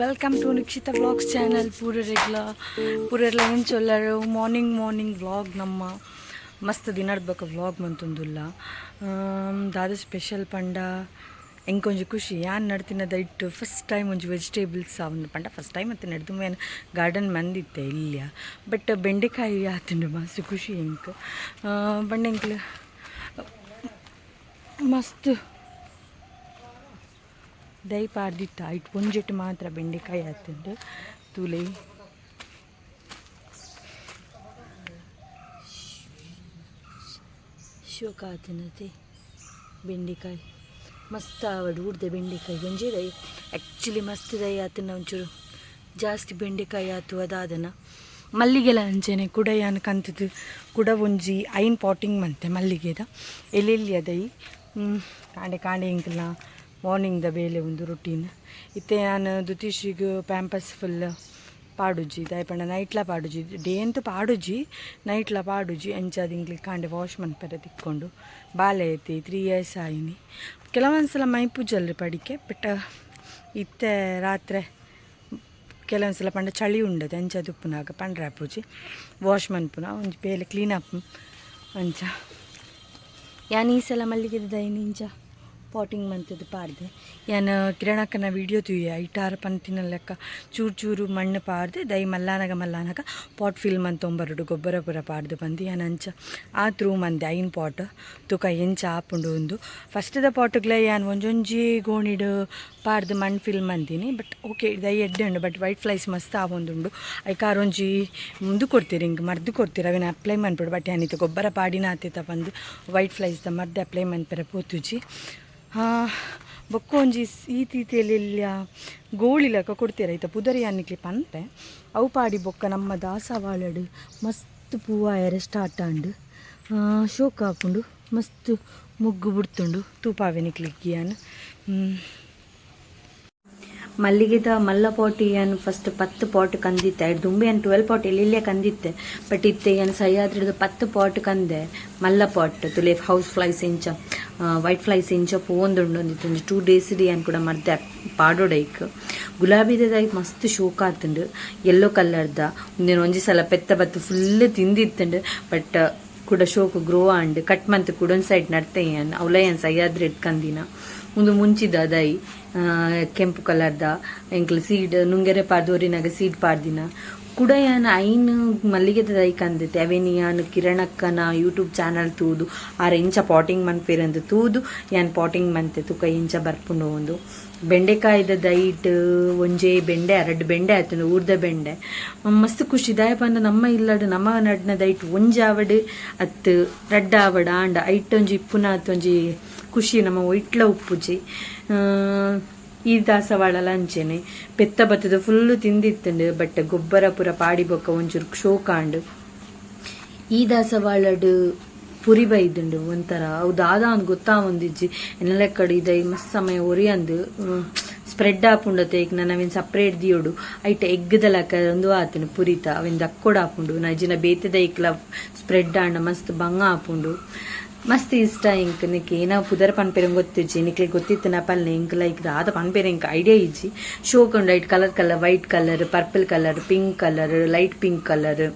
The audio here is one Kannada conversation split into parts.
Welcome to Nikshita vlogs channel ಪೂರೂರಿಗ್ಲ ಪೂರೂರ್ಲ ಏನು ಚೊಲ್ಲರು ಮಾರ್ನಿಂಗ್ ಮಾರ್ನಿಂಗ್ ವ್ಲಾಗ್ ನಮ್ಮ. ಮಸ್ತ್ ದಿನ ಇಡ್ಬೇಕು ವ್ಲಾಗ್ ಮಂತಂದುಲ್ಲ. ದಾದ ಸ್ಪೆಷಲ್ ಪಂಡ. ಹೆಂಗೆ ಕೊಂಚ ಖುಷಿ. ಏನು ನಡ್ತಿನದ ಇಟ್ಟು? ಫಸ್ಟ್ ಟೈಮ್ ಒಂಜಿ ವೆಜಿಟೇಬಲ್ಸ್ ಅವನು ಪಂಡ ಫಸ್ಟ್ ಟೈಮ್ ಅಂತ ನಡೆದು. ಮೇನ್ ಗಾರ್ಡನ್ ಮಂದಿತ್ತೆ ಇಲ್ಲ ಬಟ್ ಬೆಂಡೆಕಾಯಿ ಆತಂಡು ಮಸ್ತ್ ಖುಷಿ ಹೆಂಗೆ ಬಂಡೆಂಕ್ಲು ಮಸ್ತ್. ದೈ ಪಾರ್ದಿತ್ತ ಇಟ್ಟು ಒಂಜೆಟ್ಟು ಮಾತ್ರ ಬೆಂಡೆಕಾಯಿ ಆತುಂಡು ತುಳಿ ಶೋಕ ಆತನತೆ ಬೆಂಡೆಕಾಯಿ. ಮಸ್ತ್ ಆವಡು, ಉಡ್ದೆ ಬೆಂಡೆಕಾಯಿ. ಒಂಜೆ ದೈ ಆ್ಯಕ್ಚುಲಿ ಮಸ್ತ್ ದೈ ಆತನ ಒಂಚೂರು. ಜಾಸ್ತಿ ಬೆಂಡೆಕಾಯಿ ಆತು ಅದಾದನ. ಮಲ್ಲಿಗೆಲ ಅಂಚೆನೆ ಕುಡ ಯಾನ್ ಕಂತದ್ದು. ಕುಡ ಒಂಜಿ ಐನ್ ಪಾಟಿಂಗ್ ಮಂತೆ ಮಲ್ಲಿಗೆದ. ಎಲ್ಲೆಲ್ಲಿ ಅದೈ ಕಾಂಡೆ ಕಾಂಡೆ ಇಂಕಲ್ನ ಮಾರ್ನಿಂಗ್ದ ಬೇಲೆ ಒಂದು ರೊಟೀನ್ ಇತ್ತೆ ನಾನು ದುತೀಶ್ರಿಗೆ ಪ್ಯಾಂಪಸ್ ಫುಲ್ ಪಾಡುಜಿ ದಯಪಂಡ ನೈಟ್ಲ ಪಾಡುಜಿ ಡೇ ಅಂತೂ ಪಾಡುಜಿ ನೈಟ್ಲ ಪಾಡುಜಿ ಅಂಚಾದ ಇಂಗ್ಲಿ ಕಾಂಡೆ ವಾಶ್ ಮನ್ಪೆರ ತಿಕ್ಕೊಂಡು ಬಾಲೆ ಐತಿ ತ್ರೀ ಇಯರ್ಸ್ ಆಯಿನಿ. ಕೆಲವೊಂದ್ಸಲ ಮೈ ಪೂಜಲ್ರಿ ಪಡಿಕೆ ಬಟ್ ಇತ್ತೆ ರಾತ್ರಿ ಕೆಲವೊಂದ್ಸಲ ಪಂಡ ಚಳಿ ಉಂಡದೆ ಅಂಚ ದುಪ್ಪುನಾಗ ಪಂಡ್ರೆ ಪೂಜೆ. ವಾಶ್ ಮನ್ಪುನ ಒಂಜಿ ಬೇಲೆ ಕ್ಲೀನ್ ಅಪ್ ಅಂಚ ಯಾನ್ ಈ ಸಲ ದೈನಿ ಇಂಚ ಪಾಟಿಂಗ್ ಮಂತದ್ದು ಪಾಡ್ದೆ. ಯಾನ್ ಕಿರಣಕ್ಕನ ವಿಡಿಯೋ ತುಯ್ಯ ಐಟಾರ ಪಂತಿನ ಲೆಕ್ಕ, ಚೂರು ಚೂರು ಮಣ್ಣು ಪಾಡ್ದೆ, ದೈ ಮಲ್ಲಾನಗ ಮಲ್ಲಾನಗ ಪಾಟ್ ಫಿಲ್ ಮಂತೊಂಬರಡು ಗೊಬ್ಬರ ಪುರ ಪಾಡ್ದು ಬಂದು. ಯಾನ್ ಅಂಚ, ಆ ತ್ರೂ ಮಂದೆ ಐನ್ ಪಾಟ್ ತುಕ ಎಂಚ ಆಪುಂಡು ಒಂದು. ಫಸ್ಟ್ದ ಪಾಟ್ಗಳೇ ಯಾನ್ ಒಂಜೊಂಜಿ ಗೋಣಿಡು ಪಾಡ್ದು ಮಣ್ಣು ಫಿಲ್ ಮಂದಿನಿ ಬಟ್ ಓಕೆ ದೈ ಎಡ್ಡೆ ಉಂಡು ಬಟ್ ವೈಟ್ ಫ್ಲೈಸ್ ಮಸ್ತ್ ಆವೊಂದುಂಡು. ಐಕಾರೊಂಜಿ ಮುಂದು ಕೊಡ್ತೀರಿ, ಹಿಂಗೆ ಮರ್ದು ಕೊಡ್ತೀರಿ, ಅವೇನು ಅಪ್ಲೈ ಮಾಡ್ಬಿಡು ಬಟ್ ಏನಿತ್ತು ಗೊಬ್ಬರ ಪಾಡಿನ ಆತಿತ್ತ ಬಂದು ವೈಟ್ ಫ್ಲೈಸ್ದ ಮರ್ದು ಅಪ್ಲೈ ಮಾಡ್ತಾರೆ ಪೋತುಜಿ. ಬೊಕ್ಕ ಒಂಜಿ ಈ ತೀತಿಯಲ್ಲಿ ಗೋಳಿಲಕ ಕೊಡ್ತೀರ ಆಯ್ತಾ ಪುದರಿ ಅನ್ನಿಕ್ಲಿ ಪಂತೆ ಅವು ಪಾಡಿ ಬೊಕ್ಕ ನಮ್ಮ ದಾಸವಾಳಡು, ಮಸ್ತ್ ಪೂವಾಯರೆ ಸ್ಟಾರ್ಟ್ ಆಂಡು ಶೋಕ ಹಾಕೊಂಡು, ಮಸ್ತ್ ಮುಗ್ಗು ಬಿಡ್ತುಂಡು ತೂಪಾವೆನಿಕ್ಲಿಕ್ಕೆ ಯಾನ್ ಮಲ್ಲಿಗೆದ ಮಲ್ಲ ಪಾಟಿ ಏನು ಫಸ್ಟ್ ಪತ್ತು ಪಾಟ್ ಕಂದಿತ್ತೆ. ದುಂಬೆ ಏನು ಟ್ವೆಲ್ ಪಾಟ್ ಎಲ್ಲೆಲ್ಲೇ ಕಂದಿತ್ತೆ. ಬಟ್ ಇತ್ತೆ ಏನು ಸಹ್ಯಾದ್ರದ್ದು ಪತ್ತು ಪಾಟ್ ಕಂದೆ. ಮಲ್ಲ ಪಾಟ್ ತುಲೆ ಹೌಸ್ ಫ್ಲೈಸ್ ಇಂಚ ವೈಟ್ ಫ್ಲೈಸ್ ಇಂಚ ಪೋಂದುಂಡು ಟೂ ಡೇಸ್ ಡಿ ಏನು ಕೂಡ ಮರ್ದೆ ಪಾಡೋಡೈಕ್ ಗುಲಾಬಿದ ಮಸ್ತ್ ಶೋಕ ಆತುಂಡು. ಯೆಲ್ಲೋ ಕಲರ್ದ ಒಂದಿನ ಒಂಜಿ ಸಲ ಪೆತ್ತ ಬತ್ತು ಫುಲ್ ತಿಂದಿತ್ತುಂಡು. ಬಟ್ ಕೂಡ ಶೋಕು ಗ್ರೋ ಆಂಡ್. ಕಟ್ ಮಂತ್ ಕೂಡ ಒಂದು ಸೈಡ್ ನಡ್ತೆಯನ್ ಅವಲಯನ್ ಸಹ್ಯಾದ್ರಿ ಇಟ್ಕಂದಿನ. ಒಂದು ಮುಂಚಿದ ದೈ ಕೆಂಪು ಕಲರ್ದ, ಎಂಕ್ಲ ಸೀಡ್ ನುಂಗೆರೆ ಪಾಡ್ದೋರಿನಾಗ ಸೀಡ್ ಪಾಡ್ದಿನ. ಕೂಡ ಯಾನ್ ಐನ್ ಮಲ್ಲಿಗೆದ ದೈ ಕಂದಿತ್ತೆ. ಅವೇನಿ ಯಾನ್ ಕಿರಣಕ್ಕನ ಯೂಟ್ಯೂಬ್ ಚಾನಲ್ ತೂದು, ಆರ ಇಂಚ ಪಾಟಿಂಗ್ ಮನ್ಪೇರಂದು ತೂದು, ಯಾನ್ ಪಾಟಿಂಗ್ ಮಂತೆ ತುಕ ಇಂಚ ಬರ್ಪುಂಡು ಒಂದು. ಬೆಂಡೆಕಾಯಿದ ದೈಟ್ ಒಂಜೆ ಬೆಂಡೆ ಎರಡು ಬೆಂಡೆ ಆಯ್ತು ಊರ್ದ ಬೆಂಡೆ. ಮಸ್ತ್ ಖುಷಿ. ದಾಯಪ್ಪ ಅಂದ್ರೆ ನಮ್ಮ ಇಲ್ಲಡ್, ನಮ್ಮ ನಡ್ನ ದೈಟ್ ಒಂಜಿ ಆವಡ್ ಅತ್ ರಡ್ಡ ಆವಡ, ಆಂಡ, ಐಟ್ ಒಂಜಿ, ಇಪ್ಪುನ ಅತ್ತೊಂಜಿ ಖುಷಿ, ನಮ್ಮ ಇಟ್ಲ ಉಪ್ಪುಜಿ ಈ ದಾಸವಾಳಲ ಅಂಚೆನೆ ಪೆತ್ತ ಬತ್ತದ ಫುಲ್ಲು ತಿಂದಿತ್ತಂಡು ಬಟ್ ಗೊಬ್ಬರ ಪೂರ ಪಾಡಿ ಬೊಕ್ಕ ಒಂಚೂರು ಶೋಕಾಂಡು. ಈ ದಾಸವಾಳಡು ಪುರಿ ಬೈದುಂಡು ಒಂಥರ ಅವು ದಾದ ಅಂದ್ ಗೊತ್ತಾ ಒಂದಿಜ್ಜಿ. ಎನ್ನೆಲ್ಲ ಕಡೆ ಇದೈ ಮಸ್ತ್ ಸಮಯ ಒರಿಯಂದು ಸ್ಪ್ರೆಡ್ ಆಪುಂಡತೆ ಈಗ ನಾನು ಅವಿನ ಸಪ್ರೇಟ್ ದಿಯೋಡು. ಐಟ ಎಗ್ಗದಲಕ ಒಂದು ಆತನು ಪುರಿತ, ಅವಿನ ದಕ್ಕೊಡ ಆಪುಂಡು. ನಜಿನ ಬೇತದ ಇಕ್ಲ ಸ್ಪ್ರೆಡ್ ಆಂಡ ಮಸ್ತ್ ಬಂಗ ಆಪುಂಡು. ಮಸ್ತ್ ಇಷ್ಟ ಇಂಕ್ ನಿಕ್ಕೆ. ಏನೋ ಪುದರ್ ಪನ್ಪೆರೆ ಗೊತ್ತಿಜ್ಜಿ. ನಿಕ್ಲೆ ಗೊತ್ತಿತ್ತು ನಪಲ್ನೆ ಇಂಕ್ ಲೈಕ್ ದಾದ ಪನ್ಪೆರೆ ಇಂಕ್ ಐಡಿಯಾ ಇಜ್ಜಿ. ಶೋಕೊಂಡ್ ಐಟ್ colour colour, white colour, purple colour, pink colour, light pink colour.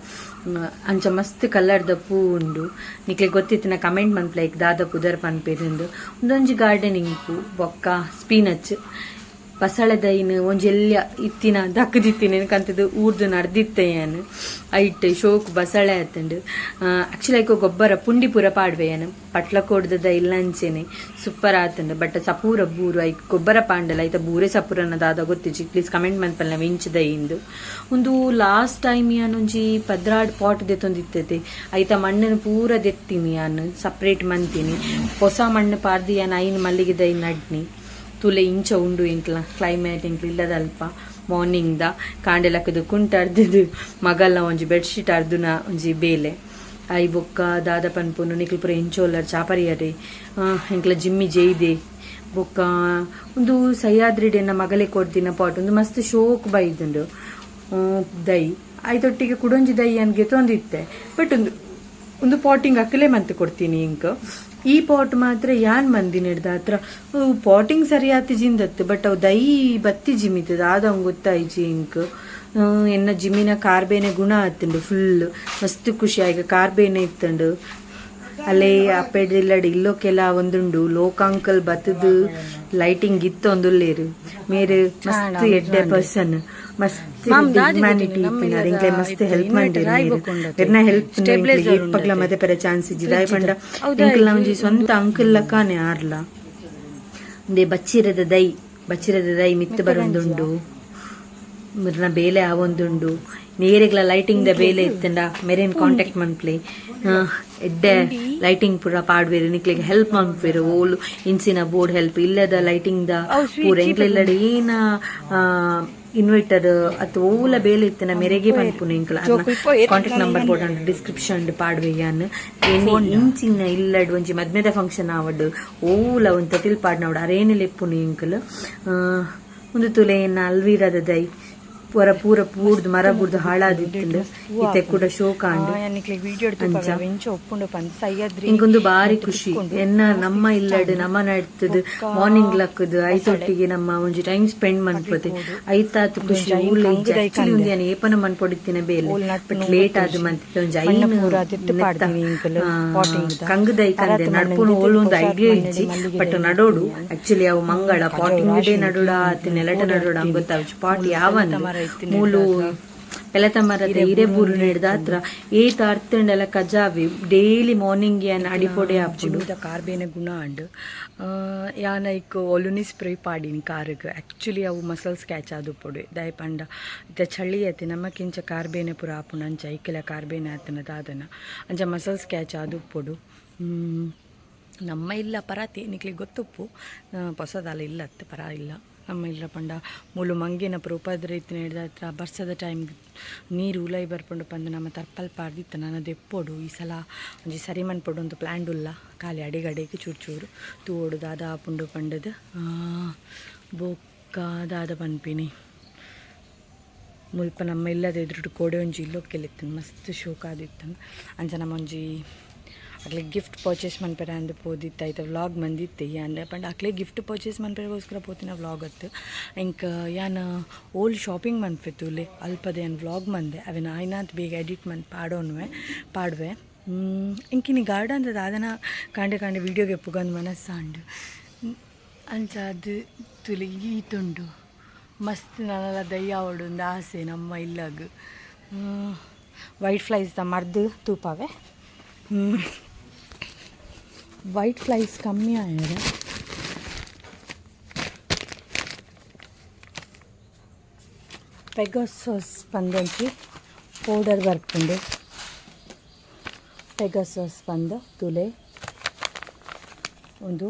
ಅಂಚ ಮಸ್ತ್ ಕಲರ್ದ ಪೂ ಉಂಡು. ನಿಕ್ಲೆ ಗೊತ್ತಿತ್ತಿನ ಕಮೆಂಟ್ ಮನ್ಪ್ಲ ಲೈಕ್ ದಾದ ಪುದರ್ ಪನ್ಪೆರಿಂದು ಒಂದೊಂಜಿ ಗಾರ್ಡನಿಂಗ್ ಪೂ ಬೊಕ್ಕ ಸ್ಪೀನಚ್ ಬಸಳೆದೈನ್ ಎಲ್ಲ ಇತ್ತಿನ ದಕ್ಕದಿತ್ತಿನ ಕಂತದ್ದು? ಊರ್ದು ನಡ್ದಿತ್ತೆ ಏನು ಐಟ್ ಶೋಕ್ ಬಸಳೆ ಆತಂಡು. ಆಕ್ಚುಲಿ ಐಕೋ ಗೊಬ್ಬರ ಪುಂಡಿ ಪೂರ ಪಾಡ್ವೆ ಏನು ಪಟ್ಲ ಕೊಡ್ದದ ಇಲ್ಲಂಚೆನೆ. ಸೂಪರ್ ಆತಂಡು. ಬಟ್ ಸಪೂರ ಬೂರು ಐಕ್ ಗೊಬ್ಬರ ಪಾಂಡಲ. ಐತ ಬೂರೆ ಸಪೂರನ ದಾದ ಗೊತ್ತಿಜಿ ಪ್ಲೀಸ್ ಕಮೆಂಟ್ ಮನ್ಪಲ್ ನಾವು ಇಂಚದ ಇಂದು. ಒಂದು ಲಾಸ್ಟ್ ಟೈಮ್ ಯಾನೊಂಜಿ ಪದ್ರಾಡ್ ಪಾಟ್ ದೆತ್ತೊಂದಿತ್ತೈತೆ ಐತ ಮಣ್ಣನ್ನು ಪೂರ ದೆತ್ತಿನಿ ಯಾನು. ಸಪ್ರೇಟ್ ಮಂತಿನಿ. ಹೊಸ ಮಣ್ಣು ಪಾರ್ದಿ ಯಾನು ಐನ್ ಮಲ್ಲಿಗೆ ದೈ ನಡ್ನಿ ತುಲೆ ಇಂಚ ಉಂಡು ಇಂಕ್ಲ ಕ್ಲೈಮೇಟ್ ಇಂಕ್ಲ ಇಲ್ಲದಲ್ಪ ಮಾರ್ನಿಂಗ್ದ ಕಾಂಡೆಲಕ್ಕದು ಕುಂಟ ಅರ್ದಿದ್ದು ಮಗಲ್ನ ಒಂಜಿ ಬೆಡ್ಶೀಟ್ ಅರ್ದುನ ಒಂಜಿ ಬೇಲೆ. ಐ ಬೊಕ್ಕ ದಾದ ಪನ್ಪುನು ನಿಕ್ಲ ಪುರ ಇಂಚೋಲರ್ ಚಾಪರಿಯರೆ. ಇಂಕ್ಲ ಜಿಮ್ಮಿ ಜೈದೆ. ಬೊಕ್ಕ ಒಂದು ಸಹ್ಯಾದ್ರಿಡೆನ ಮಗಲೆ ಕೊಡ್ದಿನ ಪಾಟ್, ಒಂದು ಮಸ್ತ್ ಶೋಕ್ ಬೈದುಂಡು. ದೈ. ಐದೊಟ್ಟಿಗೆ ಕುಡೊಂಜಿ ದೈ ಅನ್ಗೆ ತೊಂದಿತ್ತೆ. ಬಟ್ ಒಂದು ಒಂದು ಪಾಟಿಂಗ್ ಅಕ್ಕಲೆ ಮಂತ್ ಕೊಡ್ತೀನಿ ಇಂಕ್. ಈ ಪಾಟ್ ಮಾತ್ರ ಯಾನ್ ಮಂದಿ ನೆಡ್ದ? ಹತ್ರ ಪಾಟಿಂಗ್ ಸರಿ ಜಿಂದತ್ತು ಬಟ್ ಅವು ದೈ ಬತ್ತಿ ಜಿಮಿತದ ಗೊತ್ತಾಯ್ ಗೊತ್ತಾಯ್ಜಿ ಇಂಕ್ ಎನ್ನ ಜಿಮ್ಮಿನ ಕಾರ್ಬೇನೆ ಗುಣ ಆತುಂಡು ಫುಲ್ ಮಸ್ತ್ ಖುಷಿ ಆಯ್ಕೆ ಕಾರ್ಬೇನೆ ಇತ್ತಂಡು. ಅಲ್ಲೇ ಅಪ್ಪೆಡಿಲ್ಲಡ್ ಇಲ್ಲೋಕೆಲ್ಲ ಒಂದುಂಡು. ಲೋಕಾಂಕಲ್ ಬತ್ತದು ಲೈಟಿಂಗ್ ಇತ್ತು ಇತ್ತೊಂದುಲ್ಲೇರು ಮೇರೆ ಮಸ್ತ್ ಎಡ್ಡೆ ಪರ್ಸನ್. ಮಸ್ತ್ ಹ್ಯುಮ್ಯಾನಿಟಿ ಇಂಕ್ಲೆ ಮಸ್ತ್ ಹೆಲ್ಪ್ ಮಾಡಿರು ಎರ್ನ ಹೆಲ್ಪ್ ಪಗ್ಲ ಮತ್ತೆ ಪರ ಚಾನ್ಸ್ ಇಜ್ಜಿದ ಆಯ್ ಪಂಡ ಇಂಕಲ್ ನಮ್ಜಿ ಸ್ವಂತ ಅಂಕಲ್ ಲಕ್ಕಾನೆ ಆರ್ಲ. ಒಂದೇ ಬಚ್ಚಿರದ ದೈ. ಬಚ್ಚಿರದ ದೈ ಮಿತ್ತು ಬರೊಂದುಂಡು. ಬೇಲೆ ಆವೊಂದುಂಡು ನೇರೆಗ್ಲ ಲೈಟಿಂಗ್ ದ ಬೇಲೆ ಇತ್ತಂಡ. ಮೆರೇನ್ ಕಾಂಟ್ಯಾಕ್ಟ್ ಮನ್ಪ್ಲೆ ಎಡ್ಡೆ ಲೈಟಿಂಗ್ ಪೂರ ಪಾಡ್ವೇರು ನಿಕ್ಲಿಗೆ ಹೆಲ್ಪ್ ಮನ್ಪೇರು ಓಲ್ ಇನ್ಸಿನ ಬೋರ್ಡ್ ಹೆಲ್ಪ್ ಇಲ್ಲದ ಲೈಟಿಂಗ್ ದ ಪೂರ. ಎಂಕ್ಲೆಲ್ಲಡ ಏನ ಇನ್ವರ್ಟರ್ ಅಥವಾ ಓಲ ಬೇಲೆ ಇತ್ತನ ಮೆರೆಗೆ ಪನ್ಪುನ ಇಂಕ್ಲ ಕಾಂಟ್ಯಾಕ್ಟ್ ನಂಬರ್ ಬೋರ್ಡ್ ಡಿಸ್ಕ್ರಿಪ್ಷನ್ ಪಾಡ್ವೆ ಯಾನ್. ಇಂಚಿನ ಇಲ್ಲಡ್ ಒಂಜಿ ಮದ್ಮೆದ ಫಂಕ್ಷನ್ ಆವಡ್. ಓಲ ಒಂದ್ ತಟಿಲ್ ಪಾಡ್ನವಡ್. ಅರೇನೆ ಲೆಪ್ಪುನ ಇಂಕಲ್ ಒಂದು ತುಲೆ ಅಲ್ವೀರದ ದೈ. ಪೂರ ಪೂರ ಪೂರ್ದ್ ಮರ ಬುಡ್ದು ಹಾಳಾದಿತ್ತುಂಡು ಇತ್ತೆ ಕೂಡ ಶೋಕ ಅಂಚ. ಇಂಕೊಂದು ಬಾರಿ ಖುಷಿ. ಎನ್ನ ನಮ್ಮ ಇಲ್ಲಡ್ ನಮ್ಮ ನಡ್ತದ ಮಾರ್ನಿಂಗ್ ಲಕ್ಕದು ಐತೊಟ್ಟಿಗೆ ನಮ್ಮ ಒಂಜಿ ಟೈಮ್ ಸ್ಪೆಂಡ್ ಮಾಡ್ಕೊತೆ. ಐತಾತ್ ಖುಷಿ ಊರ್ಲ ಆಕ್ಚುಲಿ ಒಂದು ಏನು ಏಪನ ಮನ್ಪೊಡಿತ್ತಿನ ಬೇಲೆ. ಬಟ್ ಲೇಟ್ ಆದ್ ಮಂತಿತ್ತ ಒಂಜಿ ಐನು ಓಲೊಂದು ಕಂಗದೈ ಕಂದೆ ನಡ್ಪುನ ಓಲು ಒಂದು ಐಡಿಯಾ ಇಜ್ಜಿ. ಬಟ್ ನಡೋಡು. ಆಕ್ಚುಲಿ ಅವು ಮಂಗಳ ಪಾಟಿಂಗ್ ಡೇ ನಡೋಡ ಆತ ನೆಲಟ ನಡೋಡ ಗೊತ್ತಾವ್. ಪಾಟ್ ಯಾವಂದು? ಮೂಲು ಪೆಲತ ಮರದ ಹಿರೇಬೂರು ನಡೆದ ಹತ್ರ ಏತ್ ಅರ್ತಂಡೆಲ್ಲ ಕಜಾವಿ ಡೈಲಿ ಮಾರ್ನಿಂಗ್ ಏನ್ ಅಡಿಪೊಡೆ ಜಿಮ್ಮಿದ ಕಾರ್ಬೇನೆ ಗುಣ ಅಂಡ್ ಯಾನ ಇಕ್ ಒಲುನಿ ಸ್ಪ್ರೇ ಪಾಡಿನಿ ಕಾರ್ಗ್. ಆ್ಯಕ್ಚುಲಿ ಅವು ಮಸಲ್ ಕ್ಯಾಚ್ ಆದು ಪೊಡೆ. ದಯ ಪಂಡ ಇತ್ತ ಚಳಿ ಐತಿ ನಮಕಿಂಚ ಕಾರ್ಬೇನೆ ಪುರ ಆಪುನ ಅಂಚ ಐಕೆಲ ಕಾರ್ಬೇನೆ ಆತನ ದಾದನ. ಅಂಚ ಮಸಲ್ಸ್ ಕ್ಯಾಚ್ ಆದು ಪೊಡು. ನಮ್ಮ ಇಲ್ಲ ಪರಾತಿ ನಿಕ್ಲಿಗೆ ಗೊತ್ತುಪ್ಪು. ಹೊಸದಲ್ಲ ಇಲ್ಲತ್ತೆ ಪರ ಇಲ್ಲ. ನಮ್ಮ ಇಲ್ಲ ಪಂಡ. ಮೂಲು ಮಂಗಿನ ರೀತಿ ಇತ್ತಿನ ಹತ್ರ ಬರ್ಸದ ಟೈಮ್ ನೀರು ಉಲೈ ಬರ್ಪುಂಡು ಪಂದು ನಮ್ಮ ತರ್ಪಲ್ ಪಾಡ್ದಿತ್ತು. ನಾನು ದೆಪ್ಪೊಡು ಈ ಸಲ ಒಂಜಿ ಸರಿ ಮನ್ಪೊಡು ಒಂದು ಪ್ಲ್ಯಾಂಡ್ ಉಲ್ಲ ಖಾಲಿ ಅಡಿಗಡೆಗೆ ಚೂರು ಚೂರು ತೂವೋಡು ದಾದ ಪುಂಡು ಪಂಡದ. ಬೊಕ್ಕ ದಾದ ಪನ್ಪಿನಿ. ಮುಲ್ಪ ನಮ್ಮ ಇಲ್ಲದ ಎದುರುಡು ಕೋಡೆ ಒಂಜಿ ಇಲ್ಲೊಕ್ಕೆಲಿತ್ತನು ಮಸ್ತ್ ಶೋಕ ಅಂಚ ನಮ್ಮ ಒಂಜಿ ಅಕ್ಲೆ ಗಿಫ್ಟ್ ಪರ್ಚೇಸ್ ಮನ್ಪೆರ ಅಂದ್ ಪೋದಿತ್ತ ಐತ ವ್ಲಾಗ್ ಮಂದಿತ್ತೆ ಯಾನ್ ಪಂಡ ಅಕ್ಲೆ ಗಿಫ್ಟ್ ಪರ್ಚೇಸ್ ಮನ್ಪೆರಗೋಸ್ಕರ ಪೋತಿನ ವ್ಲಾಗ್ ಅತ್ತು. ಇಂಕ ಯಾನ್ ಓಲ್ಡ್ ಶಾಪಿಂಗ್ ಮನ್ಪೆತ್ತುಲೆ ಅಲ್ಪದೆ ಯಾನ್ ವ್ಲಾಗ್ ಮಂದೆ ಅವೆನ ಆಯ್ನಾತ್ ಬೇಗ ಎಡಿಟ್ ಮನ್ ಪಾಡೋನ್ವೆ ಪಾಡ್ವೆ. ಇಂಕಿನಿ ಗಾರ್ಡನ್ ದಾದನ ಕಾಂಡೆ ಕಾಂಡೆ ವೀಡಿಯೋಗೆ ಪುಗಂದ್ ಮನಸ್ಸಾಂಡು. ಅಂಚ ಅದು ತುಲಿ ಈತುಂಡು ಮಸ್ತ್ ನನ್ನೆಲ್ಲ ದಯ್ಯ ಒಂದು ಆಸೆ, ನಮ್ಮ ಇಲ್ಲಾಗ. ವೈಟ್ ಫ್ಲೈಸ್ ದ ಮರ್ದು ತೂಪಾವೆ. ವೈಟ್ ಫ್ಲೈಸ್ ಕಮ್ಮಿ ಆಯ್ಯಾರ ಪೆಗಸೋಸ್ ಬಂದಂಚಿ ಪೌಡರ್ ಬರ್ಕೊಂಡು ಪೆಗಸೋಸ್ ಬಂದ ತುಲೆ. ಒಂದು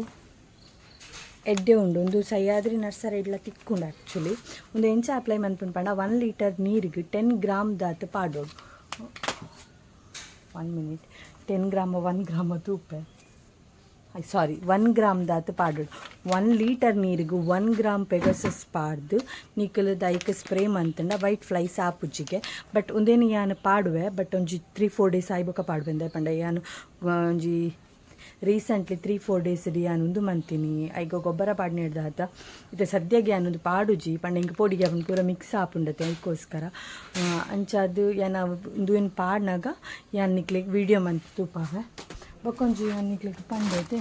ಎಡ್ಡೆ ಉಂಡು ಒಂದು ಸಹ್ಯಾದ್ರಿ ನರ್ಸರಿ ಇಡ್ಲ ತಿಕ್ಕೊಂಡು ಆ್ಯಕ್ಚುಲಿ ಒಂದು ಎಂಚ ಅಪ್ಲೈ ಮನ್ಪುನ್ ಪಂಡ. ಒನ್ ಲೀಟರ್ ನೀರಿಗೆ ಟೆನ್ ಗ್ರಾಮ್ ದಾತ್ ಪಾಡೋಡು one minute ten gram one gram ತೂಪೆ sorry one gram ದಾತ್ ಪಾಡೋಡು ಒನ್ ಲೀಟರ್ ನೀರಿಗೆ ಒನ್ ಗ್ರಾಮ್ ಪೆಗಸಸ್ ಪಾಡ್ದು. ನಿಕಲ್ ದೈಕ ಸ್ಪ್ರೇ ಮಂತಂಡ ವೈಟ್ ಫ್ಲೈಸ್ ಆ ಪುಜ್ಜಿಗೆ ಬಟ್ ಒಂದೇನು ಯಾನು ಪಾಡುವೆ ಬಟ್ ಒಂಜಿ ತ್ರೀ ಫೋರ್ ಡೇಸ್ ಆಯ್ಬೊಕ ಪಾಡುವೆ ಪಂಡ. ಯಾನು ಒಂಜಿ ರೀಸೆಂಟ್ಲಿ ತ್ರೀ ಫೋರ್ ಡೇಸ್ ಡಿ ಒಂದು ಮಂತಿನಿ ಐಗ ಗೊಬ್ಬರ ಪಾಡ್ನ ಹಿಡ್ದ ಆತ. ಇದು ಸದ್ಯಗೆ ಅನ್ನೊಂದು ಪಾಡುಜಿ. ಪಂಡ ಹಿಂಗೆ ಪೋಡಿಗೆ ಅವನು ಪೂರ ಮಿಕ್ಸ್ ಆಪುಂಡತೆ ಅದಕ್ಕೋಸ್ಕರ ಅಂಚಾದು ಯಾನ ಒಂದು ಏನು ಪಾಡ್ನಾಗ ಯಾನ್ ನಿಕ್ಲಿಕ್ ವೀಡಿಯೋ ಮಂತ್ ತೂಪಾವೆ. ಯಾನ್ ನಿಕ್ಲಿಕ್ ಪಂಡೈತೆ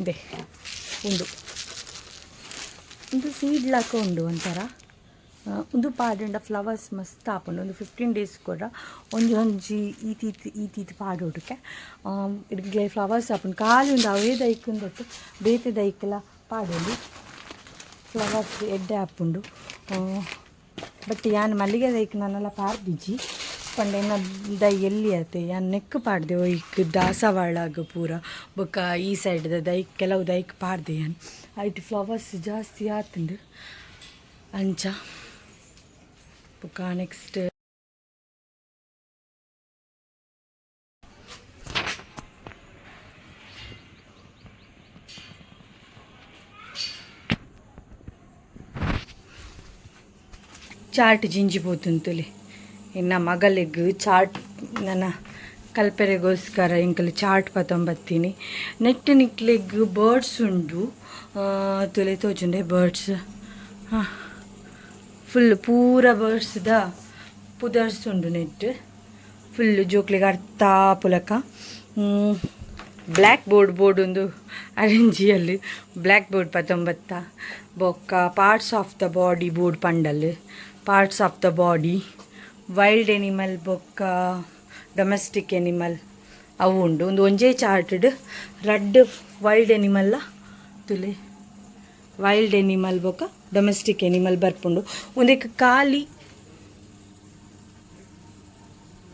ಇದೆ. ಉಂಡು ಉಂದು ಸೀಡ್ ಲಾಕ ಉಂಡು ಒಂಥರ. ಉಂದು ಪಾಡುಂಡ ಫ್ಲವರ್ಸ್ ಮಸ್ತ್ ಆಪುಂಡು ಒಂದು ಫಿಫ್ಟೀನ್ ಡೇಸ್ ಕೂಡ ಒಂಜಿ ಒಂಜಿ ಈತೀತ್ ಈತೀತ್ ಪಾಡೋಡಕ್ಕೆ ಇಡ್ಗೆ ಫ್ಲವರ್ಸ್ ಆಪುಂಡು ಖಾಲಿ ಉಂಡು, ಅವೇ ದೈಕುಂದಟ್ಟು ಬೇತೆ ದೈಕೆಲ್ಲ ಪಾಡೋದು ಫ್ಲವರ್ಸ್ ಎಡ್ಡೆ ಆಪುಂಡು ಬಟ್ ಯಾನ್ ಮಲ್ಲಿಗೆ ದೈಕ್ ನಾನೆಲ್ಲ ಪಾರ್ದಿಜ್ಜಿ ಪಂಡೆನದ ಎಲ್ಲಿ ಆತೆ ಯಾನ್ ನೆಕ್ ಪಾಡ್ದೆ ಈಗ ದಾಸವಾಳಾಗ ಪೂರ. ಬೊಕ್ಕ ಈ ಸೈಡ್ದ ದೈಕ್, ಕೆಲವು ದೈಕ್ ಪಾಡ್ದೆ ಯನ್. ಐಟ್ ಫ್ಲವರ್ಸ್ ಜಾಸ್ತಿ ಆತಂದು ಅಂಚ. ಬೊಕ್ಕ ನೆಕ್ಸ್ಟ್. ಚಾಟ್ ಜಿಂಜಿ ತಲೆ ಇನ್ನ ಮಗಳಿಗೆ ಚಾಟ್, ನನ್ನ ಕಲ್ಪೆರೆಗೋಸ್ಕರ ಇಂಕಲ್ ಚಾಟ್ ಪತೊಂಬತ್ತೀನಿ ನೆಟ್ ನಿಕ್ಲಿಗ್ ಬರ್ಡ್ಸ್ ಉಂಡು. ತೊಲೆ ತುಲೆ ತೋಜುಂಡೆ ಬರ್ಡ್ಸ್ ಹಾಂ ಫುಲ್ ಪೂರ ಬರ್ಡ್ಸ್ದ ಪುದರ್ಸ್ ಉಂಡು ನೆಟ್ ಫುಲ್ ಜೋಕ್ಲಿಗೆ ಅರ್ಥ ಪುಲಕ. ಬ್ಲ್ಯಾಕ್ ಬೋರ್ಡ್ ಬೋರ್ಡ್ ಒಂದು ಅರೆಂಜಿಯಲ್ಲಿ ಬ್ಲ್ಯಾಕ್ ಬೋರ್ಡ್ ಪತೊಂಬತ್ತ ಬೊಕ್ಕ parts of the body board ಪಂಡಲ್. Parts of the body wild animal ಬೊಕ್ಕ ಡೊಮೆಸ್ಟಿಕ್ ಎನಿಮಲ್ ಅವು ಉಂಡು ಒಂದು ಒಂಜೇ ಚಾರ್ಟಡ್ ರಡ್ ವೈಲ್ಡ್ ಎನಿಮಲ್ಲ ತುಲೆ. ವೈಲ್ಡ್ ಎನಿಮಲ್ ಬೊಕ್ಕ ಡೊಮೆಸ್ಟಿಕ್ ಎನಿಮಲ್ ಬರ್ಪುಂಡು. ಒಂದಕ್ಕೆ ಖಾಲಿ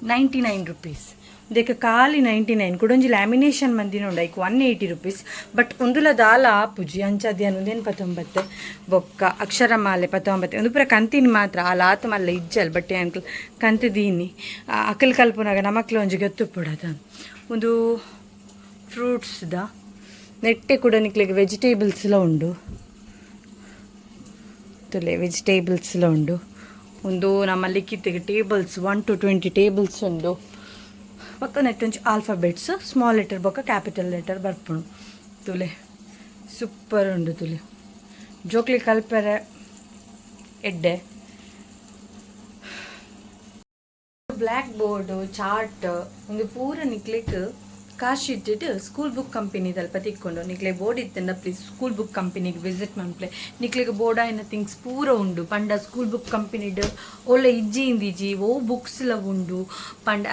ನೈಂಟಿ ನೈನ್ ರುಪೀಸ್ ಇದಕ್ಕೆ ಖಾಲಿ ನೈಂಟಿ ನೈನ್ ಕುಡೊಂಜಿ ಲ್ಯಾಮಿನೇಷನ್ ಮಂದಿನ ಉಂಡ ಐಕ್ ಒನ್ ಏಯ್ಟಿ ರುಪೀಸ್ ಬಟ್ ಒಂದುಲ ದಾಲ ಆಪುಜಿ ಅಂಚದಿ ಅನ್ನೊಂದೇನು ಪತ್ತೊಂಬತ್ತೆ? ಬೊಕ್ಕ, ಅಕ್ಷರಮಾಲೆ ಪತ್ತೊಂಬತ್ತೆ. ಒಂದು ಪೂರ ಕಂತಿನಿ ಮಾತ್ರ, ಆ ಲಾತ ಮಲ್ಲ ಇಜ್ಜಲ್, ಬಟ್ಟೆ ಅಂಕಲ್, ಕಂತು ದೀನಿ. ಆ, ಅಕಲ್ ಕಲ್ಪನಾಗ ನಮಕ್ಲು ಒಂಜಿ ಗೊತ್ತು ಪುಡದ. ಒಂದು ಫ್ರೂಟ್ಸ್ದ ನೆಟ್ಟೆ ಕೂಡ ನಿಕ್ಲಿಗೆ ವೆಜಿಟೇಬಲ್ಸ್ಲ ಉಂಡು. ತುಲೆ ವೆಜಿಟೇಬಲ್ಸ್ಲ ಉಂಡು. ಒಂದು ನಮ್ಮಲ್ಲಿ ಕಿತ್ತಿಗೆ tables one two twenty tables ಉಂಡು. ಪಕ್ಕ ನೆಟ್ಟೊಂಚು ಆಲ್ಫಾಬೆಟ್ಸ್ ಸ್ಮಾಲ್ ಲೆಟರ್ ಬೊಕ್ಕ ಕ್ಯಾಪಿಟಲ್ ಲೆಟರ್ ಬರ್ಪುಣು. ತುಲೆ ಸೂಪರ್ ಉಂಡು ತುಲೆ. ಜೋಕ್ಲಿ ಕಲ್ಪೆರೆ, ಎಡ್ಡೆ. ಬ್ಲ್ಯಾಕ್ ಬೋರ್ಡ್, ಚಾರ್ಟ್, ಒಂದು ಪೂರ ನಿಕ್ಲಿಕ್. ಕಾಶ್ ಇಟ್ಟಿಟ್ಟು ಸ್ಕೂಲ್ ಬುಕ್ ಕಂಪನಿದಲ್ಲಿ ಪತಿಕೊಂಡು ನಿಕ್ಲೆ ಬೋರ್ಡ್ ಇತ್ತಂಡ ಪ್ಲೀಸ್ ಸ್ಕೂಲ್ ಬುಕ್ ಕಂಪನಿಗೆ ವಿಸಿಟ್ ಮನ್ಪ್ಲೆ ನಿಕ್ಲಿಗೆ ಬೋರ್ಡ್ ಆಯ್ನ ಥಿಂಗ್ಸ್ ಪೂರ ಉಂಡು. ಪಂಡ ಸ್ಕೂಲ್ ಬುಕ್ ಕಂಪನಿಡ್ ಒಳ್ಳೆ ಇಜ್ಜಿ ಇಂದಿಜಿ ಓ ಬುಕ್ಸ್ಲ ಉಂಡು. ಪಂಡ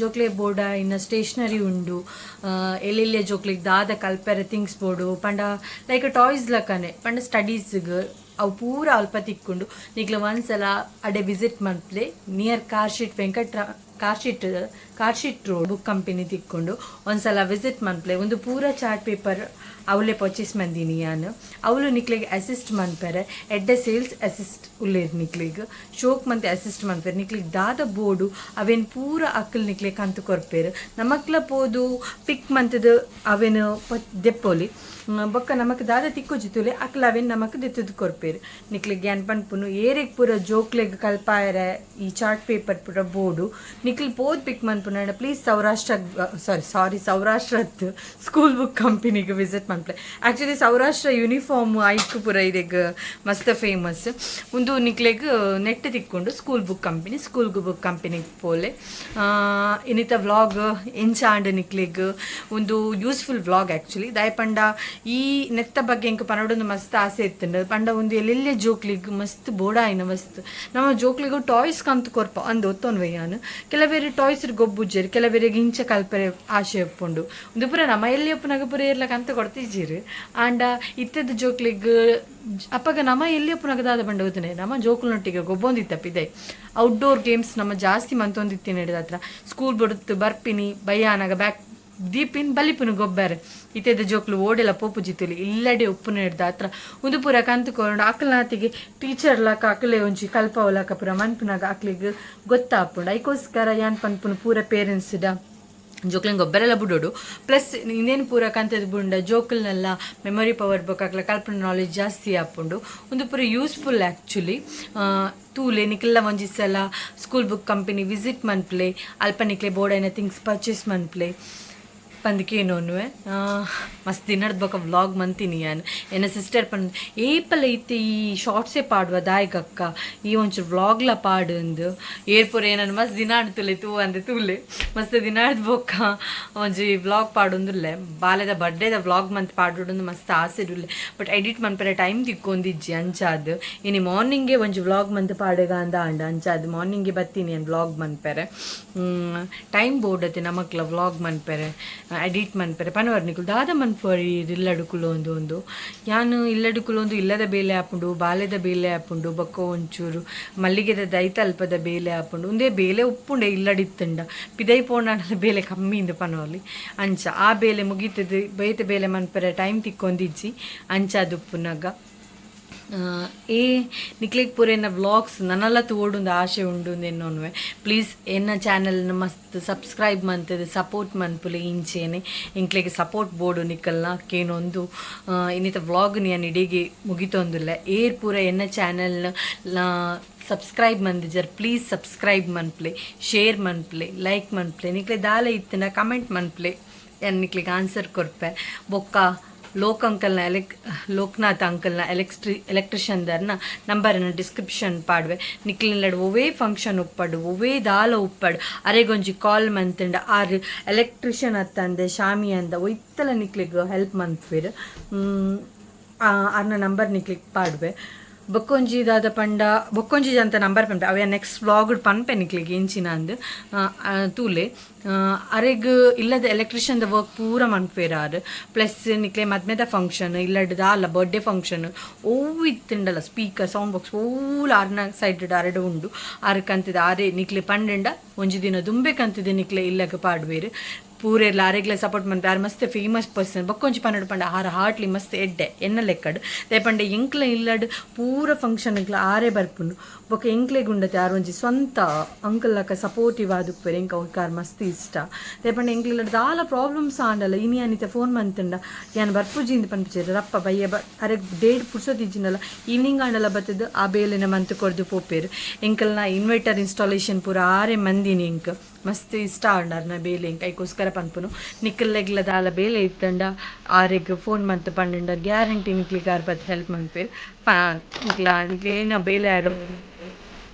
ಜೋಕ್ಲೆ ಬೋರ್ಡ್ ಆಯ್ನ ಸ್ಟೇಷನರಿ ಉಂಡು. ಎಲ್ಲೆಲ್ಲೆ ಜೋಕ್ಲಿಗೆ ದಾದ ಕಲ್ಪೆರೆ ಥಿಂಗ್ಸ್ ಬೋರ್ಡು ಪಂಡ ಲೈಕ್ ಟಾಯ್ಸ್ ಲಕ್ಕನೆ ಪಂಡ ಸ್ಟಡೀಸ್ಗೆ ಅವು ಪೂರ ಅಲ್ಪ ತಿಕ್ಕೊಂಡು ನಿಕ್ಲೆ ಒಂದ್ಸಲ ಅಡೆ ವಿಸಿಟ್ ಮಾಡ್ಲೆ near car sheet ವೆಂಕಟ್ರ Car Street Car Street road book company ತಿಕ್ಕೊಂಡು ಒಂದ್ಸಲ ವಿಸಿಟ್ ಮನ್ಪ್ಲೆ ಒಂದು ಪೂರ ಚಾರ್ಟ್ ಪೇಪರ್ ಅವಳೆ ಪರ್ಚೇಸ್ ಮಂದಿನಿ ಯಾನು. ಅವಳು ನಿಕ್ಲಿಗೆ ಅಸಿಸ್ಟ್ ಮನ್ಪೆರೆ ಎಡ್ಡೆ ಸೇಲ್ಸ್ ಅಸಿಸ್ಟ್ ಉಳ್ಳೇರು ನಿಕ್ಲಿಗೆ ಶೋಕ್ ಮಂತೆ ಅಸಿಸ್ಟ್ ಮನ್ಪೆರೆ ನಿಕ್ಲಿಗೆ ದಾದ ಬೋರ್ಡು ಅವೇನು ಪೂರ ಅಕ್ಕಲ್ ನಿಕ್ಲಿಗೆ ಕಂತು ಕೊರ್ಪೇರು. ನಮಕ್ಲ ಪೋದು ಪಿಕ್ ಮಂತದ ಅವೇನು ದೆಪ್ಪೋಲಿ ಬೊಕ್ಕ ನಮಕ್ ದಾದ ತಿಕ್ಕು ಜಿತುಲೆ ಅಕ್ಲಾವೆನ್ ನಮಕ್ ದಿತ್ತುದ್ ಕೊರ್ಪೇರು. ನಿಕ್ಲೆ ಗ್ಯಾನ್ ಪನ್ಪುನು ಏರೆಗ್ ಪೂರ ಜೋಕ್ಲೆಗ್ ಕಲ್ಪಾಯರ ಈ ಚಾರ್ಟ್ ಪೇಪರ್ ಪೂರ ಬೋರ್ಡು ನಿಕ್ಲ್ ಪೋದ್ ಪಿಕ್ ಮನ್ಪುನ ಪ್ಲೀಸ್ ಸೌರಾಷ್ಟ್ರ ಸಾರಿ ಸಾರಿ, ಸೌರಾಷ್ಟ್ರದ್ ಸ್ಕೂಲ್ ಬುಕ್ ಕಂಪನಿಗೆ ವಿಸಿಟ್ ಮನ್ಪ್ಲೆ ಆ್ಯಕ್ಚುಲಿ ಸೌರಾಷ್ಟ್ರ ಯೂನಿಫಾರ್ಮ್ ಐಕ್ ಪೂರ ಇದೆಗ್ ಮಸ್ತ್ ಫೇಮಸ್. ಒಂದು ನಿಕ್ಲೆಗ್ net ತಿಕ್ಕೊಂಡು school book company, school book ಕಂಪನಿಗೆ ಪೋಲೆ. ಇನ್ನಿತ ವ್ಲಾಗ್ ಎಂಚಾಂಡ್ ನಿಕ್ಲೆಗ್. ಒಂದು ಯೂಸ್ಫುಲ್ ವ್ಲಾಗ್ ಆ್ಯಕ್ಚುಲಿ ದಯಪಂಡ ಈ ನೆತ್ತ ಬಗ್ಗೆ ಇಂಕ ಪನಡೊಂದು ಮಸ್ತ್ ಆಸೆ ಇತ್ತುಂಡು. ಪಂಡ ಒಂದು ಎಲ್ಲೆಲ್ಲೆ ಜೋಕ್ಲಿಗ್ ಮಸ್ತ್ ಬೋಡಾಯಿನ ಮಸ್ತ್. ನಮ್ಮ ಜೋಕ್ಲಿಗು ಟಾಯ್ಸ್ ಕಂತು ಕೊರ್ಪ, ಅಂದ್ ಒತ್ತೊಂದು ವಯ್ಯಾನು ಕೆಲವೇರೆ ಟಾಯ್ಸ್ ಗೊಬ್ಬುಜ್ಜರು ಕೆಲವೇರಿ ಇಂಚ ಕಲ್ಪರೆ ಆಶೆ ಒಪ್ಪುಂಡು. ಒಂದು ಪುರ ನಮ್ಮ ಎಲ್ಲಿ ಒಪ್ಪನಾಗ ಪುರ ಇರ್ಲಕ್ಕ ಅಂತ ಕೊಡ್ತಿದ್ದೀರಿ ಆಂಡ ಇತ್ತದ ಜೋಕ್ಲಿಗ್ ಅಪ್ಪಗ ನಮ್ಮ ಎಲ್ಲಿ ಒಪ್ಪನಾಗ ದಾದ ಬಂಡ ಓದನೆ ನಮ್ಮ ಗೊಬ್ಬೊಂದಿ ಗೊಬ್ಬೊಂದಿತ್ತಪ್ಪಿದೆ. ಔಟ್ಡೋರ್ ಗೇಮ್ಸ್ ನಮ್ಮ ಜಾಸ್ತಿ ಮಂತೊಂದಿತ್ತಿ ಹಿಡಿದ ಹತ್ರ ಸ್ಕೂಲ್ ಬಿಡುತ್ತು ಬರ್ಪಿನಿ, ಬಯ್ಯಾನಾಗ ಬ್ಯಾಕ್ ದೀಪಿನ್ ಬಲಿಪುನ ಗೊಬ್ಬರ ಇತ್ತೆದ ಜೋಕ್ಲು ಓಡೆಲ್ಲ ಪೋಪು ಜಿತ್ತುಲಿ ಇಲ್ಲಡೆ ಉಪ್ಪು ಹಿಡ್ದ ಹತ್ರ ಒಂದು ಪೂರ ಕಂತುಕೊಂಡು ಅಕ್ಕಲ್ನಾತಿಗೆ ಟೀಚರ್ ಲಕ ಅಕ್ಕಲೆ ಒಂಜಿ ಕಲ್ಪವಲಕ ಪೂರ ಮನ್ಪುನಾಗ ಅಕ್ಲಿಗೆ ಗೊತ್ತಾಪುಂಡು. ಐಕೋಸ್ಕರ ಯಾನ್ ಪನ್ಪುನ ಪೂರ ಪೇರೆಂಟ್ಸ್ಡ ಜೋಕ್ಲಂಗೆ ಗೊಬ್ಬರೆಲ್ಲ ಬಿಡೋಡು. ಪ್ಲಸ್ ಇನ್ನೇನು ಪೂರ ಕಂತದ ಬುಂಡ ಜೋಕಲ್ನೆಲ್ಲ ಮೆಮೊರಿ ಪವರ್ ಬೇಕಾಗ್ಲ ಕಲ್ಪನೆ ನಾಲೆಜ್ ಜಾಸ್ತಿ ಆಪುಂಡು. ಒಂದು ಪೂರ ಯೂಸ್ಫುಲ್ ಆ್ಯಕ್ಚುಲಿ ತೂಲೆ ನಿಕ್ಲೆಲ್ಲ ಒಂಜಿ ಸಲ ಸ್ಕೂಲ್ ಬುಕ್ ಕಂಪನಿ ವಿಸಿಟ್ ಮನ್ಪ್ಲೆ ಅಲ್ಪ ನಿಕ್ಲೆ ಬೋರ್ಡ್ ಥಿಂಗ್ಸ್ ಪರ್ಚೇಸ್ ಮನ್ಪ್ಲೆ ಪಂದಕೇನೋನು ಮಸ್ತ್ ದಿನದ ಬೊಕ ವ್ಲಾಗ್ ಮಂತೀನಿ ನಾನು ಎನ್ನ ಸಿಸ್ಟರ್ ಪಂದ್ ಏಪಲ ಇತ್ತೆ ಈ ಶಾರ್ಟ್ಸೇ ಪಾಡುವ ದಾಯಕಕ್ಕ. ಈ ಒಂಚೂರು ವ್ಲಾಗ್ಲ ಪಾಡು ಅಂದು. ಏರ್ಪೋರ್ ಏನನ್ನು ಮಸ್ತ್ ದಿನ ಆಡ್ತುಲೆ ತೂ ಅಂದೆ ತೂಲೆ. ಮಸ್ತ್ ದಿನ ಬೊಕ್ಕ ಒಂಜಿ ವ್ಲಾಗ್ ಪಾಡೊಂದುಲ್ಲೆ ಬಾಲ್ಯದ ಬರ್ಡೇದ ವ್ಲಾಗ್ ಮಂತ್ ಪಾಡೋಡೊಂದು ಮಸ್ತ್ ಆಸೆ ಇರುಲ್ಲೆ. ಬಟ್ ಎಡಿಟ್ ಮನ್ಪರೆ ಟೈಮ್ ತಿಕ್ಕೊಂದಿಜ್ಜಿ ಅಂಚಾದ್ ಇನಿ ಮಾರ್ನಿಂಗೇ ಒಂಜಿ ವ್ಲಾಗ್ ಮಂತ್ ಪಾಡಗ ಅಂದ ಅಂಡ ಅಂಚಾದ್ ಮಾರ್ನಿಂಗೇ ಬತ್ತೀನಿ ವ್ಲಾಗ್ ಮನ್ಪೆರೆ. ಟೈಮ್ ಬೋರ್ಡತೆ ನಮಕ್ಲ ವ್ಲಾಗ್ ಮನ್ಪೆರೆ. ಎಡಿಟ್ ಮನ್ಪೆರೆ ಪನವರ್ನಿಕುಲು ದಾದ ಮನ್ಪರಿ ಇಲ್ಲಡುಕುಲು ಒಂದು ಒಂದು. ಯಾನು ಇಲ್ಲಡುಕುಲು ಒಂದು ಇಲ್ಲದ ಬೇಲೆ ಆಪುಂಡು ಬಾಲ್ಯದ ಬೇಲೆ ಆಪುಂಡು, ಬೊಕ್ಕ ಒಂಚೂರು, ಮಲ್ಲಿಗೆದ ದೈತ ಅಲ್ಪದ ಬೇಲೆ ಆಪುಂಡು ಒಂದೇ ಬೇಲೆ ಉಪ್ಪುಂಡೆ ಇಲ್ಲಡಿತ್ತಂಡ. ಪಿದೈ ಪೋಂಡಾಣದ ಬೇಲೆ ಕಮ್ಮಿ ಇಂದು ಪನವಲ್ಲಿ ಅಂಚ, ಆ ಬೇಲೆ ಮುಗೀತದೆ, ಬೈತ ಬೇಲೆ ಮನ್ಪರೆ ಟೈಮ್ ತಿಕ್ಕೊಂದಿಜ್ಜಿ, ಅಂಚ ಅದು ಉಪ್ಪುನಗ ಏ ನಿಕ್ಲಿಕ್ಕೆ ಪೂರೇನ ವ್ಲಾಗ್ಸ್ ನನ್ನಲ್ಲ ತೋಡೊಂದು ಆಸೆ ಉಂಡು ಎನ್ನೋನ್ವೆ ಪ್ಲೀಸ್ ಎನ್ನ ಚಾನೆಲ್ ಮಸ್ತ್ ಸಬ್ಸ್ಕ್ರೈಬ್ ಮಂತದೆ ಸಪೋರ್ಟ್ ಮನ್ಪುಲೆ ಇಂಚೇನೆ. ಇಂಕ್ಲಿಗೆ ಸಪೋರ್ಟ್ ಬೋರ್ಡು ನಿಕ್ಕಲ್ನ ಕೇನೊಂದು ಇನ್ನಿತ ವ್ಲಾಗ್ ನಾನು ಇಡೀಗೆ ಮುಗಿತೊಂದಿಲ್ಲ. ಏರ್ ಪೂರ ಎನ್ನ ಚಾನಲ್ನ ಸಬ್ಸ್ಕ್ರೈಬ್ ಮಂದಿಜರ್ ಪ್ಲೀಸ್ ಸಬ್ಸ್ಕ್ರೈಬ್ ಮನ್ಪ್ಲೆ ಶೇರ್ ಮನ್ಪ್ಲೆ ಲೈಕ್ ಮನ್ಪ್ಲೆ ನಿಕ್ಲೆ ದಾಲೆ ಇತ್ತಿನ ಕಮೆಂಟ್ ಮನ್ಪ್ಲೆ ಎನ್ನಿಕ್ಲಿಗೆ ಆನ್ಸರ್ ಕೊರ್ಪೆ ಬೊಕ್ಕ ಲೋಕ್ ಅಂಕಲ್ನ ಎಲೆಕ್, ಲೋಕನಾಥ್ ಅಂಕಲ್ನ ಎಲೆಕ್ಟ್ರಿ, ಎಲೆಕ್ಟ್ರಿಷಿಯನ್ದರ್ನ ನಂಬರನ್ನು ಡಿಸ್ಕ್ರಿಪ್ಷನ್ ಪಾಡ್ವೆ. ನಿಕ್ಲಿನಡ್ ಒವೇ ಫಂಕ್ಷನ್ ಉಪ್ಪಡು ಒವೇ ದಾಲ ಉಪ್ಪಡು ಅರೆಗೊಂಜಿ ಕಾಲ್ ಮಂತಂಡ ಆರ್ ಎಲೆಕ್ಟ್ರಿಷಿಯನ್ ಅತ್ತಂದೆ, ಶಾಮಿ ಅಂದ ಒಯ್ತಲ ನಿಕ್ಲಿಗೆ ಹೆಲ್ಪ್ ಮಂತ್ವಿರ್. ಅರ್ನ ನಂಬರ್ ನಿಕ್ಲಿಗೆ ಪಾಡ್ವೆ. ಬೊಕ್ಕೊಂಜಿ ದಾದ ಪಂಡ ಬೊಕ್ಕೊಂಜಿ ಅಂತ ನಂಬರ್ ಪನ್ಪೆ ಅವೆ ನೆಕ್ಸ್ಟ್ ವ್ಲಾಗ್ಡ್ ಪನ್ಪೆ ನಿಕ್ಲಿಗೆ ಇಂಚಿನ ಅಂದ್? ತೂಲೆ. ಅರೆಗ್ ಇಲ್ಲದ ಎಲೆಕ್ಟ್ರಿಷಿಯನ್ದ ವರ್ಕ್ ಪೂರ ಮನ್ಪೇರಾರು ಪ್ಲಸ್ ನಿಕ್ಲೆ ಮದ್ಮೆದ ಫಂಕ್ಷನ್ ಇಲ್ಲಡ್ ದಾಲ ಬರ್ಡೇ ಫಂಕ್ಷನ್ ಓವು ಇತ್ತಿಂಡಲ್ಲ ಸ್ಪೀಕರ್ ಸೌಂಡ್ ಬಾಕ್ಸ್ ಓಲ್ ಆರ್ನ ಸೈಡ್ ಅರಡು ಉಂಡು. ಆರ್ ಕಂತಿದ, ಆರೆ ನಿಕ್ಲೆ ಪಂಡೆಂಡ, ಒಂಜಿ ದಿನ ದುಂಬೆ ಕಂತಿದೆ ನಿಕ್ಲೆ ಇಲ್ಲಗ ಪಾಡ್ವೇರು ಪೂರೆರ್ಲ ಆರೆಗ್ಲ ಸಪೋರ್ಟ್ ಮನ್ಪೆ ಆರ್ ಮಸ್ತ್ ಫೇಮಸ್ ಪರ್ಸನ್ ಬೊಕ್ಕೊಂಜಿ ಪನ್ನಡು ಪಂಡ, ಆರ ಹಾರ್ಟ್ಲಿ ಮಸ್ತ್ ಎಡ್ಡೆ. ಎನ್ನ ಲೆಕ್ಕಡ್. ದೇ ಪಂಡೆ ಎಂಕ್ಲೆ ಇಲ್ಲಡ್ ಪೂರ ಫಂಕ್ಷನ್ಗ್ಲ ಆರೆ ಬರ್ಪುಂಡು. ಬೊಕ ಎಂಕ್ಲೆ ಗುಂಡತೆ ಆರು ಒಂಜಿ ಸ್ವಂತ ಅಂಕಲ್ ಲಕ ಸಪೋರ್ಟಿವ್ ಆದುಪ್ಪರೆ ಎಂಕ ಕಾರ್ ಮಸ್ತ್ ಇಷ್ಟ. ದೇ ಪಂಡ ಎಂಕ್ಲೆ ಇಲ್ಲಡ್ ದಾಲ ಪ್ರಾಬ್ಲಮ್ಸ್ ಆಂಡಲ್ಲ. ಇನಿ ಅನಿತ ಫೋನ್ ಮಂತಂಡ, ಯಾನ್ ಬರ್ಪುಜಿಂದ ಪನ್ಪಿಚೇರು. ರಪ್ಪ ಬಯ್ಯ ಬ, ಅರೆ ಡೇಟ್ ಪುಡ್ಸೋದಿಜ್ಜಿನಲ್ಲ ಈವ್ನಿಂಗ್ ಆಂಡಲ ಬತ್ತದು, ಆ ಬೇಲೆನ ಮಂತ್ ಕೊರ್ದು ಪೋಪೇರು. ಎಂಕಲ್ನ ಇನ್ವರ್ಟರ್ ಇನ್ಸ್ಟಾಲೇಷನ್ ಪೂರ ಆರೆ ಮಂದಿನಿ ಎಂಕ್. ಮಸ್ತ್ ಇಷ್ಟ ಆಂಡರ್ನ ಬೇಲೆ ಕೈಕೋಸ್ಕರ ಪನ್ಪುನು. ನಿಕ್ಕಲ್ಲೆಗ್ಲ ದಾಲ ಬೇಲೆ ಇತ್ತಂಡ ಆರೆಗ್ ಫೋನ್ ಮಂತ್ ಪಂಡ ಗ್ಯಾರಂಟಿ ನಿಕ್ಲಿಗೆ ಆರ್ ಬತ್ ಹೆಲ್ಪ್ ಮನ್ಪೇರು ಪಾ, ನಿಕ್ಲ ಏನ ಬೇಲೆ ಯಾರು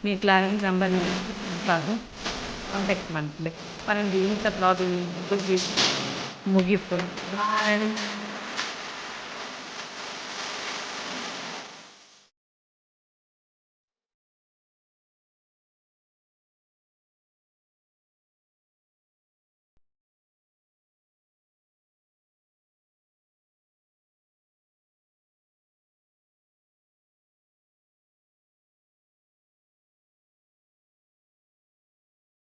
ನಿಕ್ಲ, ನಂಬರ್ ಕಾಂಟ್ಯಾಕ್ಟ್ ಮಾಡ್ದೆ ಪನ್ನೊಂದು ಇಂಥ ಪ್ರಾಬ್ಲಮ್ ಮುಗಿಪು